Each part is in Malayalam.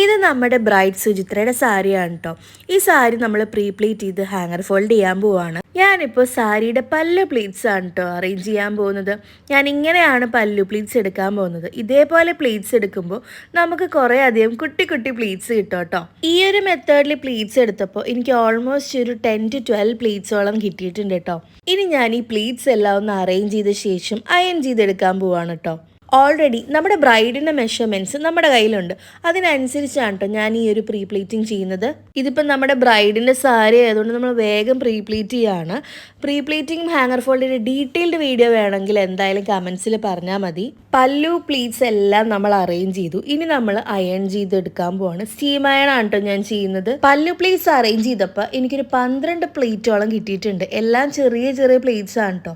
ഇത് നമ്മുടെ ബ്രൈഡ് സുചിത്രയുടെ സാരിയാണ് കേട്ടോ ഈ സാരി നമ്മൾ പ്രീ പ്ലീറ്റ് ചെയ്ത് ഹാങ്ങർ ഫോൾഡ് ചെയ്യാൻ പോവാണ്. ഞാനിപ്പോൾ സാരിയുടെ പല്ലു പ്ലീറ്റ്സ് ആണ് കേട്ടോ അറേഞ്ച് ചെയ്യാൻ പോകുന്നത്. ഞാൻ ഇങ്ങനെയാണ് പല്ലു പ്ലീറ്റ്സ് എടുക്കാൻ പോകുന്നത്. ഇതേപോലെ പ്ലീറ്റ്സ് എടുക്കുമ്പോൾ നമുക്ക് കുറേ അധികം കുട്ടി കുട്ടി പ്ലീറ്റ്സ് കിട്ടും കേട്ടോ ഈ ഒരു മെത്തേഡിൽ പ്ലീറ്റ്സ് എടുത്തപ്പോൾ എനിക്ക് ഓൾമോസ്റ്റ് ഒരു ടെൻ ടു ട്വൽവ് പ്ലീറ്റ്സോളം കിട്ടിയിട്ടുണ്ട് കേട്ടോ ഇനി ഞാൻ ഈ പ്ലീറ്റ്സ് എല്ലാം ഒന്ന് അറേഞ്ച് ചെയ്ത ശേഷം അയൺ ചെയ്തെടുക്കാൻ പോവാണ് കേട്ടോ ഓൾറെഡി നമ്മുടെ ബ്രൈഡിന്റെ മെഷർമെന്റ്സ് നമ്മുടെ കയ്യിലുണ്ട്. അതിനനുസരിച്ചാണ് കേട്ടോ ഞാൻ ഈ ഒരു പ്രീ പ്ലീറ്റിംഗ് ചെയ്യുന്നത്. ഇതിപ്പം നമ്മുടെ ബ്രൈഡിന്റെ സാരി ആയതുകൊണ്ട് നമ്മൾ വേഗം പ്രീ പ്ലീറ്റ് ചെയ്യാണ്. പ്രീ പ്ലീറ്റിംഗ് ഹാങ്ങർ ഫോൾഡിന്റെ ഡീറ്റെയിൽഡ് വീഡിയോ വേണമെങ്കിൽ എന്തായാലും കമൻസിൽ പറഞ്ഞാൽ മതി. പല്ലു പ്ലീറ്റ്സ് എല്ലാം നമ്മൾ അറേഞ്ച് ചെയ്തു. ഇനി നമ്മൾ അയൺ ചെയ്തെടുക്കാൻ പോവാണ്. സ്റ്റീം അയൺ ആണ് കേട്ടോ ഞാൻ ചെയ്യുന്നത്. പല്ലു പ്ലീറ്റ്സ് അറേഞ്ച് ചെയ്തപ്പോൾ എനിക്കൊരു പന്ത്രണ്ട് പ്ലേറ്റോളം കിട്ടിയിട്ടുണ്ട്. എല്ലാം ചെറിയ ചെറിയ പ്ലേറ്റ്സ് ആണ് കേട്ടോ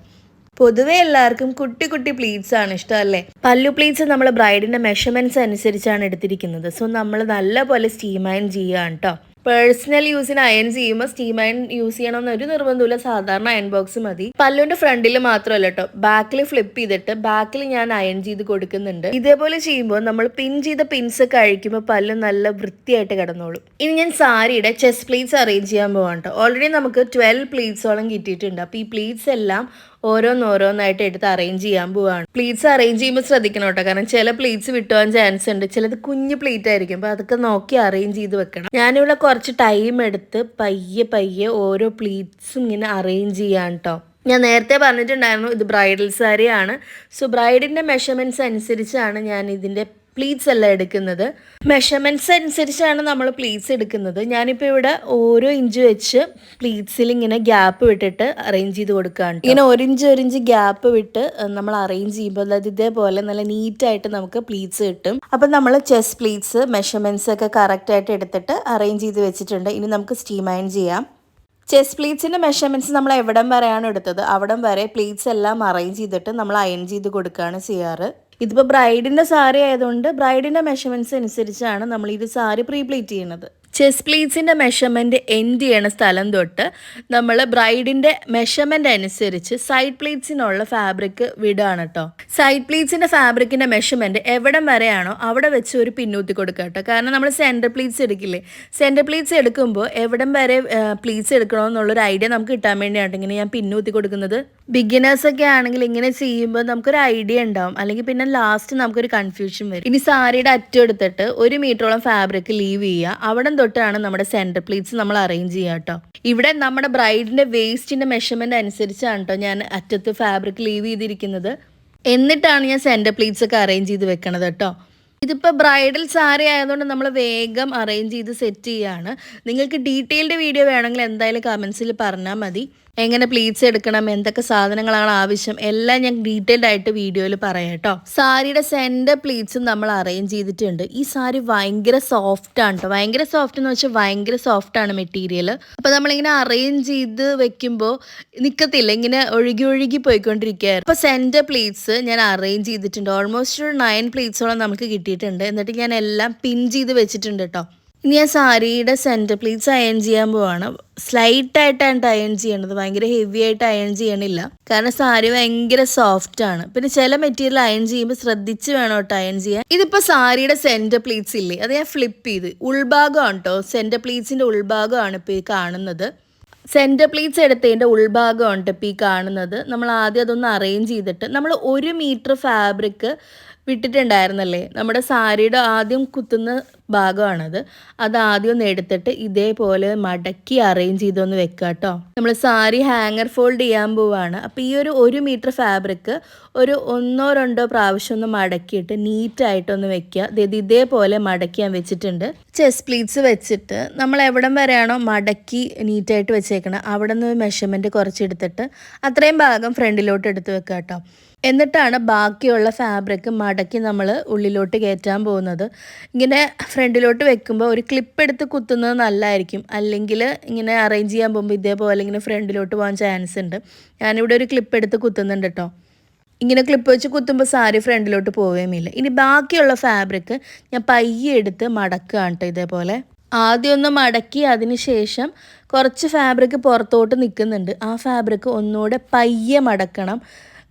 പൊതുവെ എല്ലാവർക്കും കുട്ടി കുട്ടി പ്ലീറ്റ്സ് ആണ് ഇഷ്ടം അല്ലേ? പല്ലു പ്ലീറ്റ്സ് നമ്മൾ ബ്രൈഡിന്റെ മെഷർമെന്റ്സ് അനുസരിച്ചാണ് എടുത്തിരിക്കുന്നത്. സോ നമ്മൾ നല്ലപോലെ സ്റ്റീം അയൺ ചെയ്യുകയാണ് കേട്ടോ പേഴ്സണൽ യൂസിന് അയൺ ചെയ്യുമ്പോൾ സ്റ്റീം അയൺ യൂസ് ചെയ്യണമെന്ന് ഒരു നിർബന്ധമില്ല സാധാരണ അയൺ ബോക്സ് മതി. പല്ലുവിന്റെ ഫ്രണ്ടിൽ മാത്രമല്ല കേട്ടോ ബാക്കിൽ ഫ്ലിപ്പ് ചെയ്തിട്ട് ബാക്കിൽ ഞാൻ അയൺ ചെയ്ത് കൊടുക്കുന്നുണ്ട്. ഇതേപോലെ ചെയ്യുമ്പോൾ നമ്മൾ പിൻ ചെയ്ത പിൻസ് ഒക്കെ അഴിക്കുമ്പോൾ പല്ല് നല്ല വൃത്തിയായിട്ട് കിടന്നോളും. ഇനി ഞാൻ സാരിയുടെ ചെസ്റ്റ് പ്ലീറ്റ്സ് അറേഞ്ച് ചെയ്യാൻ പോവാണ് കേട്ടോ ഓൾറെഡി നമുക്ക് ട്വൽവ് പ്ലീറ്റ്സോളം കിട്ടിയിട്ടുണ്ട്. അപ്പോൾ ഈ പ്ലീറ്റ്സ് എല്ലാം ഓരോന്നോരോന്നായിട്ട് എടുത്ത് അറേഞ്ച് ചെയ്യാൻ പോവാണ്. പ്ലീറ്റ്സ് അറേഞ്ച് ചെയ്യുമ്പോൾ ശ്രദ്ധിക്കണം കേട്ടോ. കാരണം ചില പ്ലീറ്റ്സ് വിട്ടുപോകാൻ ചാൻസ് ഉണ്ട്. ചിലത് കുഞ്ഞു പ്ലീറ്റ് ആയിരിക്കും. അപ്പോൾ അതൊക്കെ നോക്കി അറേഞ്ച് ചെയ്ത് വെക്കണം. ഞാനിവിടെ കുറച്ച് ടൈം എടുത്ത് പയ്യെ പയ്യെ ഓരോ പ്ലീറ്റ്സും ഇങ്ങനെ അറേഞ്ച് ചെയ്യാൻ കേട്ടോ ഞാൻ നേരത്തെ പറഞ്ഞിട്ടുണ്ടായിരുന്നു ഇത് ബ്രൈഡൽ സാരിയാണ്. സോ ബ്രൈഡിന്റെ മെഷർമെന്റ്സ് അനുസരിച്ചാണ് ഞാൻ ഇതിന്റെ പ്ലീറ്റ്സ് അല്ല എടുക്കുന്നത്. മെഷർമെന്റ്സ് അനുസരിച്ചാണ് നമ്മൾ പ്ലീറ്റ്സ് എടുക്കുന്നത്. ഞാനിപ്പോൾ ഇവിടെ ഓരോ ഇഞ്ച് വെച്ച് പ്ലീറ്റ്സിൽ ഇങ്ങനെ ഗ്യാപ്പ് വിട്ടിട്ട് അറേഞ്ച് ചെയ്ത് കൊടുക്കുകയാണ് ഇങ്ങനെ ഒരു ഇഞ്ച് ഒരു ഇഞ്ച് ഗ്യാപ്പ് വിട്ട് നമ്മൾ അറേഞ്ച് ചെയ്യുമ്പോൾ അതായത് ഇതേപോലെ നല്ല നീറ്റായിട്ട് നമുക്ക് പ്ലീറ്റ്സ് കിട്ടും. അപ്പം നമ്മൾ ചെസ് പ്ലീറ്റ്സ് മെഷർമെന്റ്സ് ഒക്കെ കറക്റ്റായിട്ട് എടുത്തിട്ട് അറേഞ്ച് ചെയ്ത് വെച്ചിട്ടുണ്ട്. ഇനി നമുക്ക് സ്റ്റീം അയൺ ചെയ്യാം. ചെസ് പ്ലീറ്റ്സിന്റെ മെഷർമെന്റ്സ് നമ്മൾ എവിടം വരെയാണ് എടുത്തത്? അവിടം വരെ പ്ലീറ്റ്സ് എല്ലാം അറേഞ്ച് ചെയ്തിട്ട് നമ്മൾ അയൺ ചെയ്ത് കൊടുക്കുകയാണ് ചെയ്യാറ്. ഇതിപ്പോൾ ബ്രൈഡിന്റെ സാരി ആയതുകൊണ്ട് ബ്രൈഡിന്റെ മെഷർമെന്റ്സ് അനുസരിച്ചാണ് നമ്മൾ ഇത് സാരി പ്രീപ്ലേറ്റ് ചെയ്യുന്നത്. ചെസ് പ്ലീറ്റ്സിന്റെ മെഷർമെന്റ് എൻഡ് ചെയ്യണ സ്ഥലം തൊട്ട് നമ്മൾ ബ്രൈഡിന്റെ മെഷർമെന്റ് അനുസരിച്ച് സൈഡ് പ്ലീറ്റ്സിനുള്ള ഫാബ്രിക് വിടുകയാണ് കേട്ടോ സൈഡ് പ്ലീറ്റ്സിന്റെ ഫാബ്രിക്കിന്റെ മെഷർമെന്റ് എവിടം വരെയാണോ അവിടെ വെച്ച് ഒരു പിന്നൂത്തി കൊടുക്കുക കേട്ടോ കാരണം നമ്മൾ സെന്റർ പ്ലീറ്റ്സ് എടുക്കില്ലേ? സെന്റർ പ്ലീറ്റ്സ് എടുക്കുമ്പോൾ എവിടം വരെ പ്ലീറ്റ്സ് എടുക്കണമെന്നുള്ളൊരു ഐഡിയ നമുക്ക് കിട്ടാൻ വേണ്ടിയാണ് ഇങ്ങനെ ഞാൻ പിന്നൂത്തി കൊടുക്കുന്നത്. ബിഗിനേഴ്സൊക്കെ ആണെങ്കിൽ ഇങ്ങനെ ചെയ്യുമ്പോൾ നമുക്കൊരു ഐഡിയ ഉണ്ടാവും. അല്ലെങ്കിൽ പിന്നെ ലാസ്റ്റ് നമുക്കൊരു കൺഫ്യൂഷൻ വരും. ഇനി സാരിയുടെ അറ്റം എടുത്തിട്ട് ഒരു മീറ്ററോളം ഫാബ്രിക് ലീവ് ചെയ്യുക. അവിടെ തൊട്ടാണ് നമ്മുടെ സെന്റർ പ്ലീറ്റ്സ് നമ്മൾ അറേഞ്ച് ചെയ്യുക കേട്ടോ. ഇവിടെ നമ്മുടെ ബ്രൈഡിന്റെ വേസ്റ്റിന്റെ മെഷർമെന്റ് അനുസരിച്ചാണ് കേട്ടോ ഞാൻ അറ്റത്ത് ഫാബ്രിക് ലീവ് ചെയ്തിരിക്കുന്നത്. എന്നിട്ടാണ് ഞാൻ സെന്റർ പ്ലീറ്റ്സ് ഒക്കെ അറേഞ്ച് ചെയ്ത് വെക്കണത് കേട്ടോ. ഇതിപ്പോൾ ബ്രൈഡൽ സാരി ആയതുകൊണ്ട് നമ്മൾ വേഗം അറേഞ്ച് ചെയ്ത് സെറ്റ് ചെയ്യാണ്. നിങ്ങൾക്ക് ഡീറ്റെയിൽഡ് വീഡിയോ വേണമെങ്കിൽ എന്തായാലും കമൻസിൽ പറഞ്ഞാൽ മതി. എങ്ങനെ പ്ലീറ്റ്സ് എടുക്കണം എന്തൊക്കെ സാധനങ്ങളാണ് ആവശ്യം എല്ലാം ഞാൻ ഡീറ്റെയിൽഡ് ആയിട്ട് വീഡിയോയിൽ പറയാം കേട്ടോ സാരിയുടെ സെന്റർ പ്ലീറ്റ്സും നമ്മൾ അറേഞ്ച് ചെയ്തിട്ടുണ്ട്. ഈ സാരി ഭയങ്കര സോഫ്റ്റ് ആണ് കേട്ടോ ഭയങ്കര സോഫ്റ്റ് എന്ന് വെച്ചാൽ ഭയങ്കര സോഫ്റ്റ് ആണ് മെറ്റീരിയൽ അപ്പോൾ നമ്മളിങ്ങനെ അറേഞ്ച് ചെയ്ത് വെക്കുമ്പോൾ നിൽക്കത്തില്ല ഇങ്ങനെ ഒഴുകി ഒഴുകി പോയിക്കൊണ്ടിരിക്കുകയായിരുന്നു. അപ്പോൾ സെന്റർ പ്ലീറ്റ്സ് ഞാൻ അറേഞ്ച് ചെയ്തിട്ടുണ്ട്. ഓൾമോസ്റ്റ് ഒരു നയൻ പ്ലീറ്റ്സോളം നമുക്ക് കിട്ടിയിട്ടുണ്ട്. എന്നിട്ട് ഞാൻ എല്ലാം പിൻ ചെയ്ത് വെച്ചിട്ടുണ്ട് കേട്ടോ ഇനി ആ സാരിയുടെ സെന്റർ പ്ലീറ്റ്സ് അയൺ ചെയ്യാൻ പോവാണ്. സ്ലൈറ്റ് ആയിട്ടാണ് അയൺ ചെയ്യേണ്ടത് ഭയങ്കര ഹെവി ആയിട്ട് അയൺ ചെയ്യണില്ല. കാരണം സാരി ഭയങ്കര സോഫ്റ്റ് ആണ്. പിന്നെ ചില മെറ്റീരിയൽ അയൺ ചെയ്യുമ്പോൾ ശ്രദ്ധിച്ച് വേണം കേട്ടോ അയൺ ചെയ്യാൻ. ഇതിപ്പോൾ സാരിയുടെ സെന്റർ പ്ലീറ്റ്സ് ഇല്ലേ? അത് ഞാൻ ഫ്ലിപ്പ് ചെയ്ത്. ഉൾഭാഗമാണ് കേട്ടോ. സെന്റർ പ്ലീറ്റ്സിന്റെ ഉൾഭാഗമാണ് ഇപ്പോൾ ഈ കാണുന്നത്. സെന്റർ പ്ലീറ്റ്സ് എടുത്തതിന്റെ ഉൾഭാഗമാണ് ഇപ്പോൾ ഈ കാണുന്നത്. നമ്മൾ ആദ്യം അതൊന്ന് അറേഞ്ച് ചെയ്തിട്ട് നമ്മൾ ഒരു മീറ്റർ ഫാബ്രിക് വിട്ടിട്ടുണ്ടായിരുന്നല്ലേ? നമ്മുടെ സാരിയുടെ ആദ്യം കുത്തുന്ന ഭാഗമാണത്. അത് ആദ്യം ഒന്ന് എടുത്തിട്ട് ഇതേപോലെ മടക്കി അറേഞ്ച് ചെയ്തൊന്ന് വെക്കുക കേട്ടോ നമ്മൾ സാരി ഹാങ്ങർ ഫോൾഡ് ചെയ്യാൻ പോവാണ്. അപ്പോൾ ഈ ഒരു ഒരു മീറ്റർ ഫാബ്രിക് ഒരു ഒന്നോ രണ്ടോ പ്രാവശ്യം ഒന്ന് മടക്കിയിട്ട് നീറ്റായിട്ടൊന്ന് വെക്കുക അതായത് ഇതേപോലെ മടക്കി ഞാൻ വെച്ചിട്ടുണ്ട്. ചെസ് പ്ലീറ്റ്സ് വെച്ചിട്ട് നമ്മൾ എവിടം വരെയാണോ മടക്കി നീറ്റായിട്ട് വെച്ചേക്കണം അവിടെ നിന്ന് മെഷർമെന്റ് കുറച്ചെടുത്തിട്ട് അത്രയും ഭാഗം ഫ്രണ്ടിലോട്ട് എടുത്ത് വെക്കുക കേട്ടോ എന്നിട്ടാണ് ബാക്കിയുള്ള ഫാബ്രിക് മടക്കി നമ്മൾ ഉള്ളിലോട്ട് കയറ്റാൻ പോകുന്നത്. ഇങ്ങനെ ഫ്രണ്ടിലോട്ട് വെക്കുമ്പോൾ ഒരു ക്ലിപ്പ് എടുത്ത് കുത്തുന്നത് നല്ലതായിരിക്കും അല്ലെങ്കിൽ ഇങ്ങനെ അറേഞ്ച് ചെയ്യാൻ പോകുമ്പോൾ ഇതേപോലെ ഇങ്ങനെ ഫ്രണ്ടിലോട്ട് പോകാൻ ചാൻസ് ഉണ്ട്. ഞാനിവിടെ ഒരു ക്ലിപ്പ് എടുത്ത് കുത്തുന്നുണ്ട് കേട്ടോ ഇങ്ങനെ ക്ലിപ്പ് വെച്ച് കുത്തുമ്പോൾ സാരി ഫ്രണ്ടിലോട്ട് പോവുകയുമില്ല ഇനി ബാക്കിയുള്ള ഫാബ്രിക് ഞാൻ പയ്യെ എടുത്ത് മടക്കുകയാണ് കേട്ടോ ഇതേപോലെ. ആദ്യം ഒന്ന് മടക്കി അതിന് ശേഷം കുറച്ച് ഫാബ്രിക് പുറത്തോട്ട് നിൽക്കുന്നുണ്ട്. ആ ഫാബ്രിക് ഒന്നുകൂടെ പയ്യെ മടക്കണം.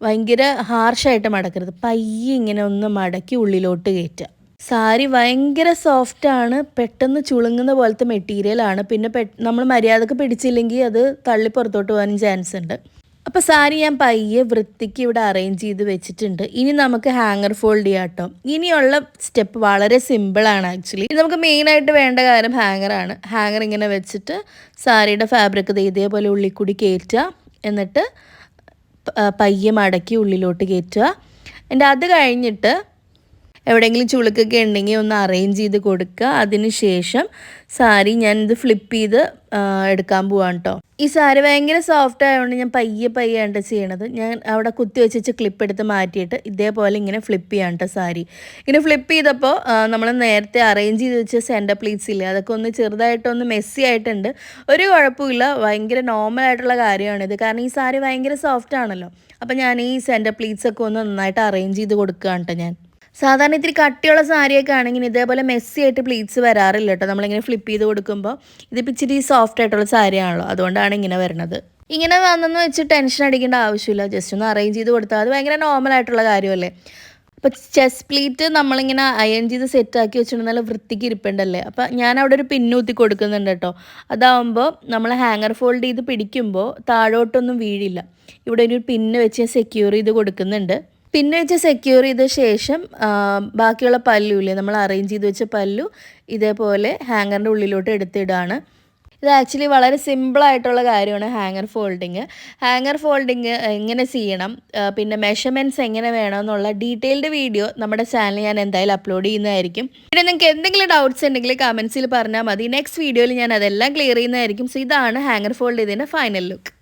ഭയങ്കര ഹാർഷായിട്ട് മടക്കരുത്. പയ്യെ ഇങ്ങനെ ഒന്ന് മടക്കി ഉള്ളിലോട്ട് കയറ്റുക. സാരി ഭയങ്കര ആണ്. പെട്ടെന്ന് ചുളുങ്ങുന്ന പോലത്തെ മെറ്റീരിയലാണ് പിന്നെ നമ്മൾ മര്യാദയ്ക്ക് പിടിച്ചില്ലെങ്കിൽ അത് തള്ളി പുറത്തോട്ട് പോകാനും ചാൻസ് ഉണ്ട്. അപ്പോൾ സാരി ഞാൻ പയ്യെ വൃത്തിക്ക് ഇവിടെ അറേഞ്ച് ചെയ്ത് വെച്ചിട്ടുണ്ട്. ഇനി നമുക്ക് ഹാങ്ങർ ഫോൾഡ് ചെയ്യാം കേട്ടോ. ഇനിയുള്ള സ്റ്റെപ്പ് വളരെ സിമ്പിളാണ് ആക്ച്വലി നമുക്ക് മെയിനായിട്ട് വേണ്ട കാര്യം ഹാങ്ങറാണ് ഹാങ്ങർ ഇങ്ങനെ വെച്ചിട്ട് സാരിയുടെ ഫാബ്രിക് ഇതേപോലെ ഉള്ളിൽ കൂടി കയറ്റുക. എന്നിട്ട് പയ്യെ മടക്കി ഉള്ളിലോട്ട് കയറ്റുക. എന്റെ അത് കഴിഞ്ഞിട്ട് എവിടെയെങ്കിലും ചുളുക്കൊക്കെ ഉണ്ടെങ്കിൽ ഒന്ന് അറേഞ്ച് ചെയ്ത് കൊടുക്കുക. അതിന് ശേഷം സാരി ഞാൻ ഇത് ഫ്ലിപ്പ് ചെയ്ത് എടുക്കാൻ പോവാണ് കേട്ടോ ഈ സാരി ഭയങ്കര സോഫ്റ്റ് ആയതുകൊണ്ട് ഞാൻ പയ്യെ പയ്യെ ആണ് ചെയ്യണത്. ഞാൻ അവിടെ കുത്തി വെച്ച് ക്ലിപ്പ് എടുത്ത് മാറ്റിയിട്ട് ഇതേപോലെ ഇങ്ങനെ ഫ്ലിപ്പ് ചെയ്യാൻ കേട്ടോ സാരി. ഇങ്ങനെ ഫ്ലിപ്പ് ചെയ്തപ്പോൾ നമ്മൾ നേരത്തെ അറേഞ്ച് ചെയ്ത് വെച്ച സെന്റർ പ്ലീറ്റ്സ് ഇല്ലേ അതൊക്കെ ഒന്ന് ചെറുതായിട്ടൊന്ന് മെസ്സി ആയിട്ടുണ്ട്. ഒരു കുഴപ്പമില്ല ഭയങ്കര നോർമൽ ആയിട്ടുള്ള കാര്യമാണിത് കാരണം ഈ സാരി ഭയങ്കര സോഫ്റ്റ് ആണല്ലോ. അപ്പം ഞാൻ ഈ സെന്റർ പ്ലീറ്റ്സ് ഒക്കെ ഒന്ന് നന്നായിട്ട് അറേഞ്ച് ചെയ്ത് കൊടുക്കുകയാണ് കേട്ടോ ഞാൻ. സാധാരണ ഇത്തിരി കട്ടിയുള്ള സാരിയൊക്കെ ആണെങ്കിൽ ഇതേപോലെ മെസ്സി ആയിട്ട് പ്ലീറ്റ്സ് വരാറില്ല കേട്ടോ നമ്മളിങ്ങനെ ഫ്ലിപ്പ് ചെയ്ത് കൊടുക്കുമ്പോൾ ഇതിപ്പോൾ ഇച്ചിരി സോഫ്റ്റ് ആയിട്ടുള്ള സാരിയാണല്ലോ. അതുകൊണ്ടാണ് ഇങ്ങനെ വരുന്നത് ഇങ്ങനെ വന്നെന്ന് വെച്ച് ടെൻഷൻ അടിക്കേണ്ട ആവശ്യമില്ല. ജസ്റ്റ് ഒന്ന് അറേഞ്ച് ചെയ്ത് കൊടുത്താൽ അത് ഭയങ്കര നോർമൽ ആയിട്ടുള്ള കാര്യമല്ലേ. അപ്പോൾ ചെസ് പ്ലീറ്റ് നമ്മളിങ്ങനെ അയൺ ചെയ്ത് സെറ്റാക്കി വെച്ചിട്ടുണ്ടെങ്കിൽ നല്ല വൃത്തിക്ക് ഇരിപ്പുണ്ടല്ലേ. അപ്പോൾ ഞാൻ അവിടെ ഒരു പിന്നൂത്തി കൊടുക്കുന്നുണ്ട് കേട്ടോ അതാവുമ്പോൾ നമ്മൾ ഹാങ്ങർ ഫോൾഡ് ചെയ്ത് പിടിക്കുമ്പോൾ താഴോട്ടൊന്നും വീഴില്ല. ഇവിടെ ഒരു പിന്ന് വെച്ച് സെക്യൂർ ചെയ്ത് കൊടുക്കുന്നുണ്ട്. പിന്നെ വെച്ച് സെക്യൂർ ചെയ്ത ശേഷം ബാക്കിയുള്ള പല്ലുമില്ലേ നമ്മൾ അറേഞ്ച് ചെയ്ത് വെച്ച പല്ലു ഇതേപോലെ ഹാങ്ങറിന്റെ ഉള്ളിലോട്ട് എടുത്തിടാണ്. ഇത് ആക്ച്വലി വളരെ സിമ്പിളായിട്ടുള്ള കാര്യമാണ് ഹാങ്ങർ ഫോൾഡിങ് ഹാങ്ങർ ഫോൾഡിങ് എങ്ങനെ ചെയ്യണം പിന്നെ മെഷർമെന്റ്സ് എങ്ങനെ വേണമെന്നുള്ള ഡീറ്റെയിൽഡ് വീഡിയോ നമ്മുടെ ചാനൽ ഞാൻ എന്തായാലും അപ്ലോഡ് ചെയ്യുന്നതായിരിക്കും. പിന്നെ നിങ്ങൾക്ക് എന്തെങ്കിലും ഡൗട്ട്സ് ഉണ്ടെങ്കിൽ കമൻസിൽ പറഞ്ഞാൽ മതി. നെക്സ്റ്റ് വീഡിയോയിൽ ഞാൻ അതെല്ലാം ക്ലിയർ ചെയ്യുന്നതായിരിക്കും. സോ ഇതാണ് ഹാങ്ങർ ഫോൾഡ് ചെയ്തതിന്റെ ഫൈനൽ ലുക്ക്